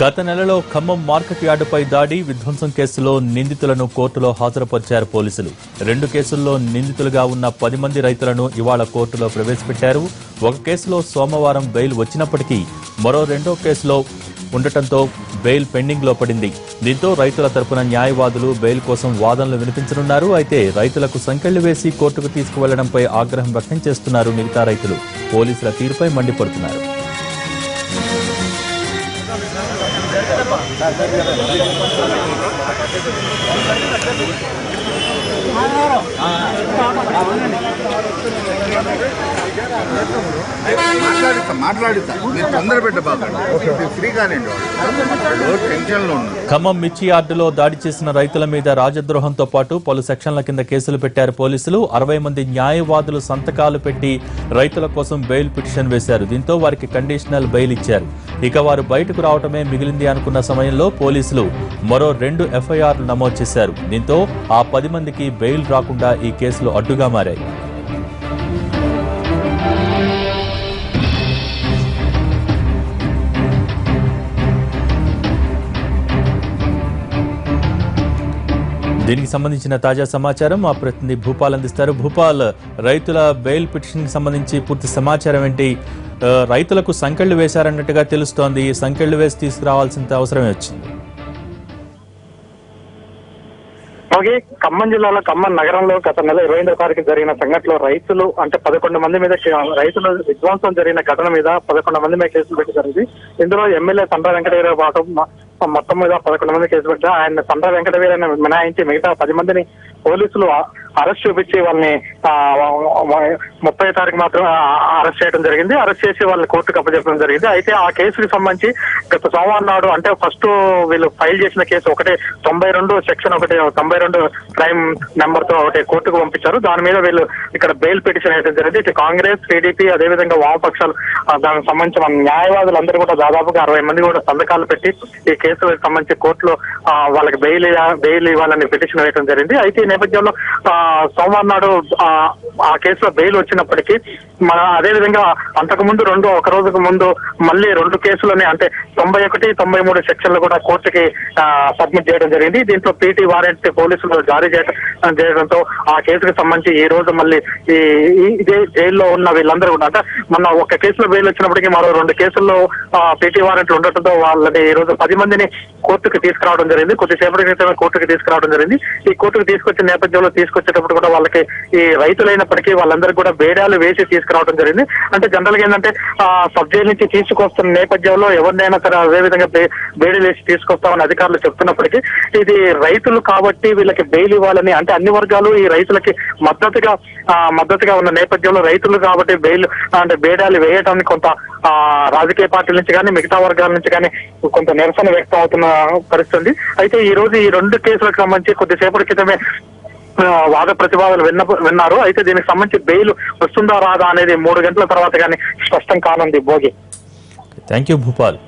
గత నెలలో ఖమ్మం మార్కెట్ యార్డుపై దాడి విధ్వంసం కేసులో నిందితులను కోర్టులో హాజరుపరిచారు పోలీసులు. రెండు కేసుల్లో నిందితులుగా ఉన్న పది మంది రైతులను ఇవాళ కోర్టులో ప్రవేశపెట్టారు. ఒక కేసులో సోమవారం బెయిల్ వచ్చినప్పటికీ మరో రెండో కేసులో ఉండటంతో బెయిల్ పెండింగ్లో పడింది. దీంతో రైతుల తరపున న్యాయవాదులు బెయిల్ కోసం వాదనలు వినిపించనున్నారు. అయితే రైతులకు సంకెళ్ళు వేసి కోర్టుకు తీసుకువెళ్ళడంపై ఆగ్రహం వ్యక్తం చేస్తున్నారు మిగతా రైతులు. పోలీసుల తీరుపై మండిపడుతున్నారు. ترجمة نانسي قنقر మీరు తొందర పెట్టబాకండి వాళ్ళు టెన్షన్లో ఉన్నారు ఖమ్మం మిర్చి యార్డులో దాడి చేసిన రైతుల మీద రాజద్రోహంతో పాటు పలు సెక్షన్ల కింద కేసులు పెట్టారు పోలీసులు. అరవై మంది న్యాయవాదులు సంతకాలు పెట్టి రైతుల కోసం బెయిల్ పిటిషన్ వేశారు. దీంతో వారికి కండిషనల్ బెయిల్ ఇచ్చారు. ఇక వారు బయటకు రావటమే మిగిలింది అనుకున్న సమయంలో పోలీసులు మరో రెండు ఎఫ్ఐఆర్లు నమోదు చేశారు. దీంతో ఆ పది మందికి బెయిల్ రాకుండా ఈ కేసులు అడ్డుగా మారాయి. దీనికి సంబంధించిన తాజా సమాచారం మా ప్రతినిధి భూపాల్ అందిస్తారు. భూపాల్ రైతుల బెయిల్ పిటిషన్కి సంబంధించి పూర్తి సమాచారం ఏంటి? రైతులకు సంకెళ్ళు వేశారన్నట్టుగా తెలుస్తోంది. సంకెళ్ళు వేసి తీసుకురావాల్సిన అవసరమే వచ్చింది. అలాగే ఖమ్మం జిల్లాలో ఖమ్మం నగరంలో గత నెల ఇరవై ఎనిమిదో తారీఖు జరిగిన సంఘటనలో రైతులు అంటే పదకొండు మంది మీద రైతుల రైతులు విధ్వంసం జరిగిన ఘటన మీద పదకొండు మంది మీద కేసులు పెట్టి జరిగింది. ఇందులో ఎమ్మెల్యే సండ్ర వెంకటయ్య పాటు మొత్తం మీద పదకొండు మంది కేసు పెట్టా ఆయన సండ్ర వెంకటవీరని మినహాయించి మిగతా పది మందిని పోలీసులు అరెస్ట్ చూపించి వాళ్ళని ముప్పై తారీఖు మాత్రం అరెస్ట్ చేయడం జరిగింది. అరెస్ట్ చేసి వాళ్ళని కోర్టుకు అప్పచెప్పడం జరిగింది. అయితే ఆ కేసుకి సంబంధించి గత సోమవారం నాడు అంటే ఫస్ట్ వీళ్ళు ఫైల్ చేసిన కేసు ఒకటి తొంభై రెండు సెక్షన్ ఒకటి తొంభై రెండు క్రైమ్ నెంబర్తో ఒకటి కోర్టుకు పంపించారు. దాని మీద వీళ్ళు ఇక్కడ బెయిల్ పిటిషన్ వేయడం జరిగింది. ఇటు కాంగ్రెస్ టీడీపీ అదేవిధంగా వామపక్షాలు దానికి సంబంధించి మన న్యాయవాదులందరూ కూడా దాదాపుగా అరవై మంది కూడా సంతకాలు పెట్టి ఈ కేసు సంబంధించి కోర్టులో వాళ్ళకి బెయిల్ బెయిల్ ఇవ్వాలని పిటిషన్ వేయడం జరిగింది. అయితే నేపథ్యంలో సోమవారం నాడు ఆ, కేసులో బెయిల్ వచ్చినప్పటికీ మన అదే విధంగా అంతకు ముందు రెండు ఒక రోజుకు ముందు మళ్ళీ రెండు కేసులని అంటే తొంభై ఒకటి తొంభై మూడు సెక్షన్లు కూడా కోర్టుకి సబ్మిట్ చేయడం జరిగింది. దీంట్లో పీటీ వారెంట్ పోలీసులు జారీ చేయడం చేయడంతో ఆ కేసుకు సంబంధించి ఈ రోజు మళ్ళీ ఈ ఇదే జైల్లో ఉన్న వీళ్ళందరూ కూడా అంటే మొన్న ఒక కేసులో బెయిల్ వచ్చినప్పటికీ మరో రెండు కేసుల్లో పీటీ వారెంట్లు ఉండటంతో వాళ్ళని ఈ రోజు పది మందిని కోర్టుకు తీసుకురావడం జరిగింది. కొద్దిసేపటి క్రితమే కోర్టుకు తీసుకురావడం జరిగింది. ఈ కోర్టుకు పరిస్థితి నేపథ్యంలో తీసుకొచ్చేటప్పుడు కూడా వాళ్ళకి ఈ రైతులైనప్పటికీ వాళ్ళందరికీ కూడా బేడాలు వేసి తీసుకురావడం జరిగింది. అంటే జనరల్గా ఏంటంటే ఆ సబ్ జైలు నుంచి తీసుకొస్తున్న నేపథ్యంలో ఎవరినైనా సరే అదే విధంగా బేడీలు వేసి తీసుకొస్తామని అధికారులు చెప్తున్నప్పటికీ ఇది రైతులు కాబట్టి వీళ్ళకి బెయిల్ ఇవ్వాలని అంటే అన్ని వర్గాలు ఈ రైతులకి మద్దతుగా మద్దతుగా ఉన్న నేపథ్యంలో రైతులు కాబట్టి బెయిల్ అంటే బేడాలు వేయడానికి కొంత ఆ, రాజకీయ పార్టీల నుంచి కానీ మిగతా వర్గాల నుంచి కానీ కొంత నిరసన వ్యక్తం అవుతున్న పరిస్థితి అయితే ఈ రోజు ఈ రెండు కేసులకు సంబంధించి కొద్దిసేపటి క్రితమే వాద ప్రతివాదాలు విన్న విన్నారు. అయితే దీనికి సంబంధించి బెయిల్ వస్తుందా రాదా అనేది మూడు గంటల తర్వాత కానీ స్పష్టం కానుంది భోగి. Thank you Bhupal.